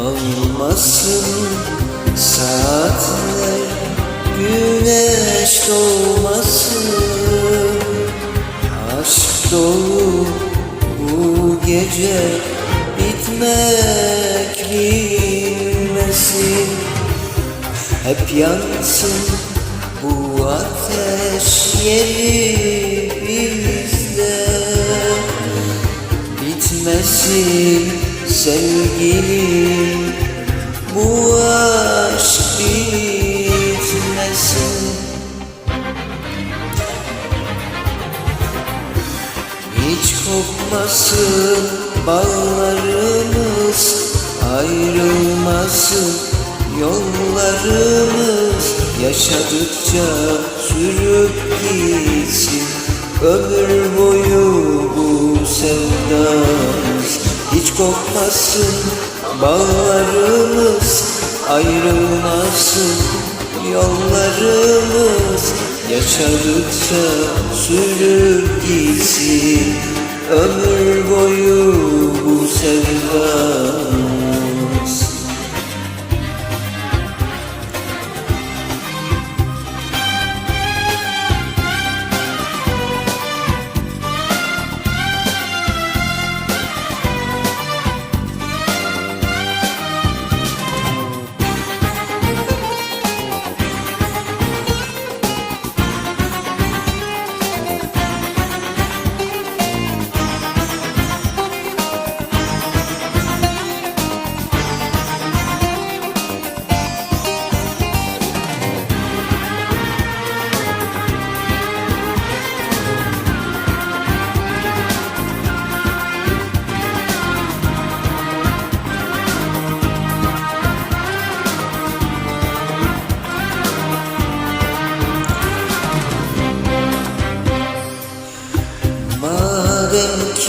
kopmasın saatler Güneş doğmasın. Aşk dolu bu gece bitmek bilmesin. Hep yansın bu ateş yeri bizde. Bitmesin sevgilim bu aşk bitmesin. Hiç kopmasın bağlarımız Ayrılmasın yollarımız. Yaşadıkça sürüp gitsin Ömür boyu kopmasın bağlarımız Ayrılmasın yollarımız Yaşadıkça sürüp gitsin. Ömür boyu bu sevdamız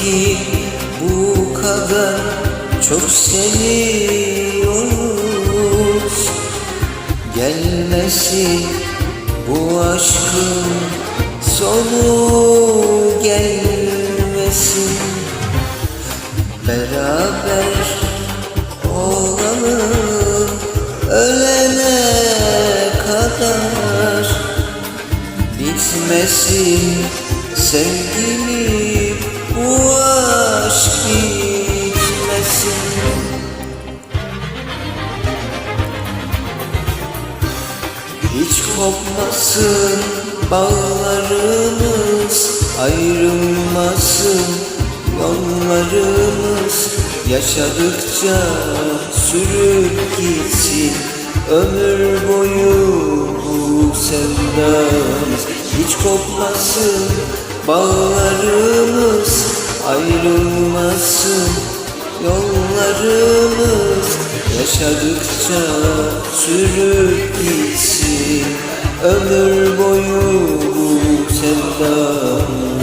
ki bu kadar çok seviyoruz Gelmesin bu aşkın sonu gelmesin Beraber olalım ölene kadar. Bitmesin sevgilim bu aşk bitmesin. Hiç kopmasın bağlarımız Ayrılmasın yollarımız. Yaşadıkça sürüp gitsin Ömür boyu bu sevdamız. Hiç kopmasın bağlarımız Ayrılmasın yollarımız Yaşadıkça sürüp gitsin. Ömür boyu bu sevdamız